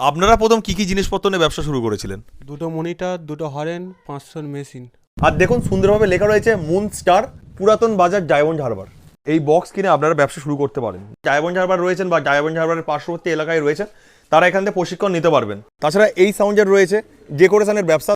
আপনারা প্রথম কি কি জিনিসপত্র নিয়ে ব্যবসা শুরু করেছিলেন? দুটো মনিটর দুটো হরেন পাঁচশোর মেশিন। আর দেখুন সুন্দরভাবে লেখা রয়েছে মুন স্টার পুরাতন বাজার ডায়মন্ড হারবার। এই বক্স কিনে আপনারা ব্যবসা শুরু করতে পারেন। ডায়মন্ড হারবার রয়েছেন বা ডায়মন্ড হারবারের পার্শ্ববর্তী এলাকায় রয়েছেন তারা এখান থেকে প্রশিক্ষণ নিতে পারবেন। তাছাড়া এই সাউন্ডের রয়েছে ডেকোরেশনের ব্যবসা।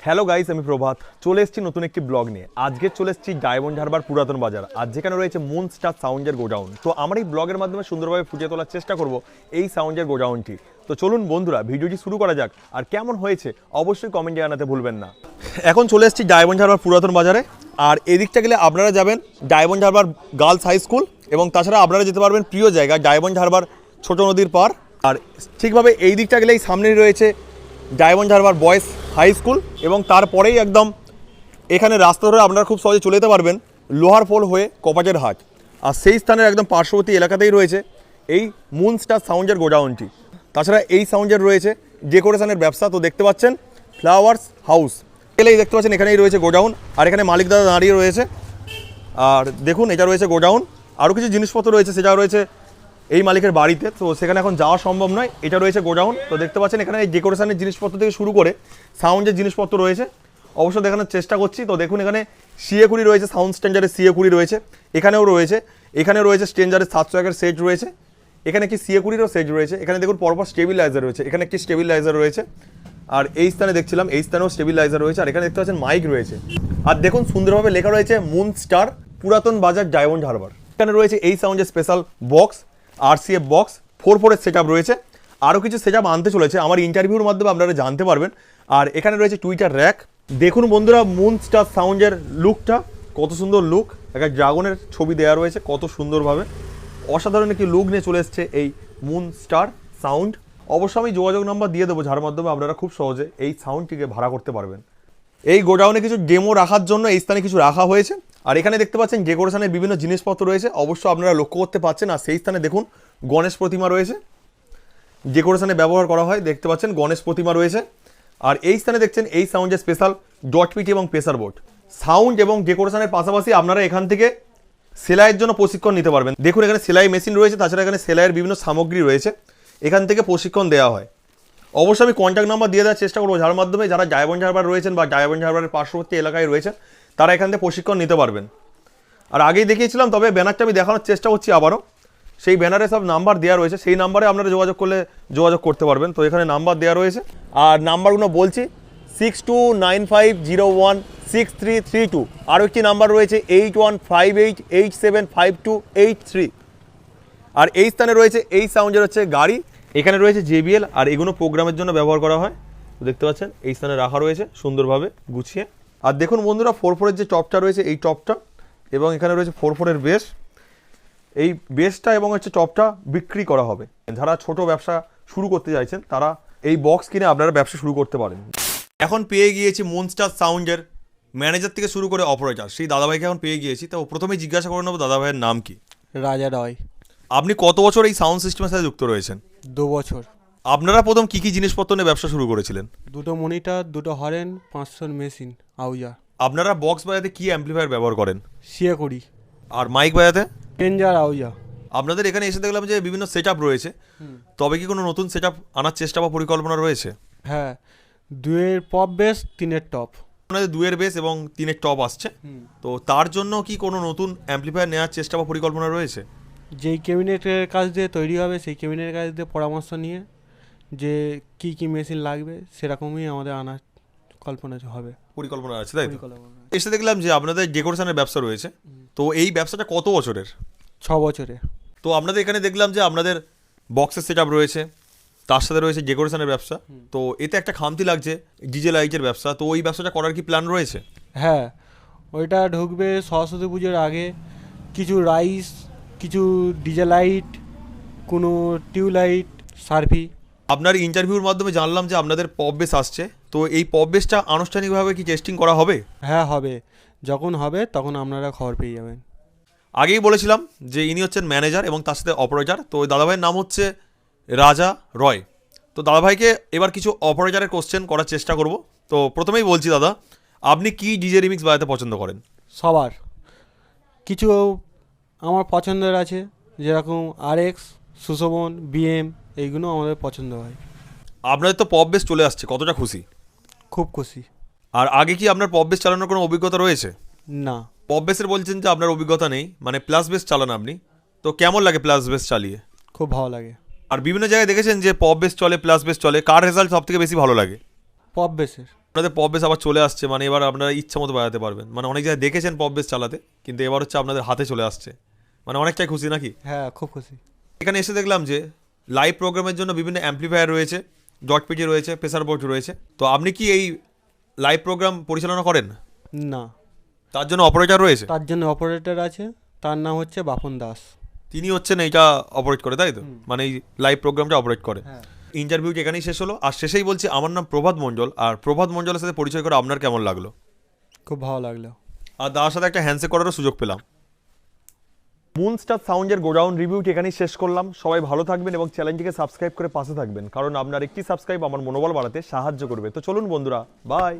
হ্যালো গাইস আমি প্রভাত। চলে এসেছি নতুন একটি ব্লগ নিয়ে। আজকে চলে এসেছি ডায়মন্ড হারবার পুরাতন বাজার। আর যেখানে রয়েছে মুন স্টার সাউন্ডের গোডাউন। তো আমার এই ব্লগের মাধ্যমে সুন্দরভাবে ফুটিয়ে তোলার চেষ্টা করব এই সাউন্ডের গোডাউনটি। তো চলুন বন্ধুরা, ভিডিওটি শুরু করা যাক আর কেমন হয়েছে অবশ্যই কমেন্টে জানাতে ভুলবেন না। এখন চলে এসেছি ডায়মন্ড হারবার পুরাতন বাজারে। আর এদিকটা গেলে আপনারা যাবেন Diamond Harbour Girls High School এবং তাছাড়া আপনারা যেতে পারবেন প্রিয় জায়গা ডায়মন্ড হারবার ছোট নদীর পার। আর ঠিকভাবে এই দিকটা গেলেই সামনেই রয়েছে Diamond Harbour Boys High School এবং তারপরেই একদম এখানে রাস্তা ধরে আপনারা খুব সহজে চলে যেতে পারবেন লোহার পোল হয়ে কপাটের হাট। আর সেই স্থানের একদম পার্শ্ববর্তী এলাকাতেই রয়েছে এই মুন স্টার সাউন্ডের গোডাউনটি। তাছাড়া এই সাউন্ডের রয়েছে ডেকোরেশনের ব্যবসা, তো দেখতে পাচ্ছেন, ফ্লাওয়ার্স হাউস। এলেই দেখতে পাচ্ছেন, এখানেই রয়েছে গোডাউন, আর এখানে মালিক দাদা দাঁড়িয়ে রয়েছে। আর দেখুন, এটা রয়েছে গোডাউন। আরও কিছু জিনিসপত্র রয়েছে, সেটা রয়েছে এই মালিকের বাড়িতে। তো সেখানে এখন যাওয়া সম্ভব নয়, এটা রয়েছে গোডাউন। তো দেখতে পাচ্ছেন, এখানে এই ডেকোরেশনের জিনিসপত্র থেকে শুরু করে সাউন্ডের জিনিসপত্র রয়েছে। অবশ্য দেখানোর চেষ্টা করছি, তো দেখুন, এখানে সিএ কুড়ি রয়েছে, সাউন্ড স্ট্যান্ডারের সিএ কুড়ি রয়েছে, এখানেও রয়েছে। এখানে রয়েছে স্ট্যান্ডারের সাতশো একের সেট রয়েছে। এখানে একটি সিএ কুড়িরও সেট রয়েছে? এখানে দেখুন পরপর স্টেবিলাইজার রয়েছে। এখানে একটি স্টেবিলাইজার রয়েছে। আর এই স্থানে দেখছিলাম, এই স্থানেও স্টেবিলাইজার রয়েছে। আর এখানে দেখতে পাচ্ছেন মাইক রয়েছে। আর দেখুন সুন্দরভাবে লেখা রয়েছে মুন স্টার পুরাতন বাজার ডায়মন্ড হারবার। এখানে রয়েছে এই সাউন্ডের special box, RCF box, four ফোরের সেট রয়েছে। আরও কিছু সেট আনতে চলেছে। আমার ইন্টারভিউর মাধ্যমে আপনারা জানতে পারবেন। আর এখানে রয়েছে টুইটার র্যাক। দেখুন বন্ধুরা, মুন স্টার সাউন্ডের লুকটা কত সুন্দর লুক। একটা ড্রাগনের ছবি দেওয়া রয়েছে, কত সুন্দরভাবে। অসাধারণ একটি লুক নিয়ে চলে এসছে এই মুন স্টার সাউন্ড অবশ্য আমি যোগাযোগ নাম্বার দিয়ে দেবো, যার মাধ্যমে আপনারা খুব সহজে এই সাউন্ডটিকে ভাড়া করতে পারবেন। এই গোডাউনে কিছু ডেমো রাখার জন্য এই স্থানে কিছু রাখা হয়েছে। আর এখানে দেখতে পাচ্ছেন ডেকোরেশনের বিভিন্ন জিনিসপত্র রয়েছে। অবশ্য আপনারা লক্ষ্য করতে পাচ্ছেন, আর সেই স্থানে দেখুন গণেশ প্রতিমা রয়েছে। ডেকোরেশনে ব্যবহার করা হয়, দেখতে পাচ্ছেন গণেশ প্রতিমা রয়েছে। আর এই স্থানে দেখছেন এই সাউন্ডের স্পেশাল ডট পিটি এবং প্রেসার বোর্ড সাউন্ড এবং ডেকোরেশনের পাশাপাশি আপনারা এখান থেকে সেলাইয়ের জন্য প্রশিক্ষণ নিতে পারবেন। দেখুন, এখানে সেলাই মেশিন রয়েছে, তাছাড়া এখানে সেলাইয়ের বিভিন্ন সামগ্রী রয়েছে। এখান থেকে প্রশিক্ষণ দেওয়া হয়। অবশ্যই আমি কন্ট্যাক্ট নাম্বার দিয়ে দেওয়ার চেষ্টা করব। যার মাধ্যমে যারা ডায়মন্ড হারবার রয়েছেন বা ডায়মন্ড হারবারের পার্শ্ববর্তী এলাকায় রয়েছেন, তারা এখান থেকে প্রশিক্ষণ নিতে পারবেন। আর আগেই দেখিয়েছিলাম, তবে ব্যানারটা আমি দেখানোর চেষ্টা করছি আবারও। সেই ব্যানারে সব নাম্বার দেওয়া রয়েছে। সেই নাম্বারে আপনারা যোগাযোগ করলে যোগাযোগ করতে পারবেন। তো এখানে নাম্বার দেওয়া রয়েছে। আর নাম্বারগুলো বলছি six two nine five zero one, six three three two. আরও একটি নাম্বার রয়েছে eight one five eight eight seven five two, eight three. আর এই স্থানে রয়েছে, এই সাউন্ডের হচ্ছে গাড়ি। এখানে রয়েছে জেবিএল আর এগুলো প্রোগ্রামের জন্য ব্যবহার করা হয়। দেখতে পাচ্ছেন, এই স্থানে রাখা রয়েছে সুন্দরভাবে গুছিয়ে। আর দেখুন বন্ধুরা ফোর ফোরের যে টপটা রয়েছে, এই টপটা এবং এখানে রয়েছে ফোর ফোরের বেস এই বেসটা এবং হচ্ছে টপটা বিক্রি করা হবে। যারা ছোট ব্যবসা শুরু করতে চাইছেন, তারা এই বক্স কিনে আপনারা ব্যবসা শুরু করতে পারেন। এখন পেয়ে গিয়েছি মনস্টার সাউন্ডের ম্যানেজার থেকে শুরু করে অপারেটার সেই দাদাভাইকে এখন পেয়ে গিয়েছি। তো প্রথমেই জিজ্ঞাসা করে নেব দাদাভাইয়ের নাম কি। রাজা রয়। আপনি কত বছর এই সাউন্ড সিস্টেমের সাথে যুক্ত রয়েছেন? দু বছর। আপনারা প্রথম কি কি জিনিসপত্র নিয়ে ব্যবসা শুরু করেছিলেন? দুটো মনিটর দুটো হরেন পাঁচশোর মেশিন আউজা আপনারা বক্স বাজাতে কি অ্যাম্পলিফায়ার ব্যবহার করেন? সিয়ে করি আর মাইক বাজাতে? ডেঞ্জার আউজা আপনাদের এখানে এসে দেখলাম যে বিভিন্ন সেট রয়েছে। তবে কি কোনো নতুন সেট আনার চেষ্টা বা পরিকল্পনা রয়েছে? হ্যাঁ। দুয়ের পপ বেস তিনের টপ। আপনাদের দুয়ের বেস এবং তিনের টপ আসছে। তো তার জন্য কি কোনো নতুন অ্যাম্পলিফায়ার নেওয়ার চেষ্টা বা পরিকল্পনা রয়েছে? যেই ক্যাবিনেটের কাজ দিয়ে তৈরি হবে সেই ক্যাবিনেটের কাজ দিয়ে পরামর্শ নিয়ে যে কি কি মেশিন লাগবে সেরকমই আমাদের আনার কল্পনা হবে। পরিকল্পনা আছে তাই এসে দেখলাম যে আপনাদের ডেকোরেশনের ব্যবসা রয়েছে। তো এই ব্যবসাটা কত বছরের? ছ বছরে। তো আপনাদের এখানে দেখলাম যে আপনাদের বক্সের সেট রয়েছে। তার সাথে রয়েছে ডেকোরেশনের ব্যবসা। তো এতে একটা খামতি লাগছে ডিজে লাইটের ব্যবসা। তো ওই ব্যবসাটা করার কি প্ল্যান রয়েছে? হ্যাঁ ওইটা ঢুকবে সরস্বতী পুজোর আগে। কিছু রাইস কিছু ডিজে লাইট কোনো টিউবলাইট সার্ভি আপনার ইন্টারভিউর মাধ্যমে জানলাম যে আপনাদের পপ বেস আসছে। তো এই পপ বেসটা আনুষ্ঠানিকভাবে কি টেস্টিং করা হবে? হ্যাঁ হবে। যখন হবে তখন আপনারা খবর পেয়ে যাবেন। আগেই বলেছিলাম যে ইনি হচ্ছেন ম্যানেজার এবং তার সাথে অপারেটর তো ওই দাদাভাইয়ের নাম হচ্ছে রাজা রয়। তো দাদাভাইকে এবার কিছু অপারেটরের কোশ্চেন করার চেষ্টা করব। তো প্রথমেই বলছি দাদা আপনি কি ডিজে রিমিক্স বাজাতে পছন্দ করেন? সবার। কিছু আমার পছন্দের আছে যেরকম আর এক্স সুশোভন বিএম এইগুলো আমাদের পছন্দ হয়। আপনাদের তো পপ বেস চলে আসছে কতটা খুশি? খুব খুশি। আর আগে কি আপনার পপ বেস চালানোর কোনো অভিজ্ঞতা রয়েছে? না। পপ বেসের বলছেন যে আপনার অভিজ্ঞতা নেই মানে প্লাস বেস চালান আপনি। তো কেমন লাগে প্লাস বেস চালিয়ে? খুব ভালো লাগে। আর বিভিন্ন জায়গায় দেখেছেন যে পপ বেস চলে প্লাস বেস চলে কার রেজাল্ট সব থেকে বেশি ভালো লাগে? পপ বেসের আপনাদের পপ বেস আবার চলে আসছে মানে এবার আপনারা ইচ্ছা মতো বাজাতে পারবেন। মানে অনেক জায়গায় দেখেছেন পপ বেস চালাতে কিন্তু এবার হচ্ছে আপনাদের হাতে চলে আসছে। মানে অনেকটাই খুশি নাকি? হ্যাঁ খুব খুশি। এখানে এসে দেখলাম যে লাইভ প্রোগ্রামের জন্য বিভিন্ন অ্যাম্পলিফায়ার রয়েছে ডট পিটি রয়েছে প্রেসার বোর্ড রয়েছে। তো আপনি কি এই লাইভ প্রোগ্রাম পরিচালনা করেন? না। তার জন্য অপারেটর রয়েছে? তার জন্য অপারেটর আছে তার নাম হচ্ছে বাপন দাস। তিনি হচ্ছেন এইটা অপারেট করে তাই তো? মানে এই লাইভ প্রোগ্রামটা অপারেট করে। হ্যাঁ। ইন্টারভিউটি এখানেই শেষ হলো আর শেষেই বলছি আমার নাম প্রভাত মণ্ডল আর প্রভাত মণ্ডলের সাথে পরিচয় করে আপনার কেমন লাগল? খুব ভালো লাগল। আর দাদার সাথে একটা হ্যান্ডশেক করারও সুযোগ পেলাম। মুনস্টার সাউন্ডের গোডাউন রিভিউটি এখানেই শেষ করলাম। সবাই ভালো থাকবেন এবং চ্যানেলটিকে সাবস্ক্রাইব করে পাশে থাকবেন। কারণ আপনার একটি সাবস্ক্রাইব আমার মনোবল বাড়াতে সাহায্য করবে। তো চলুন বন্ধুরা বাই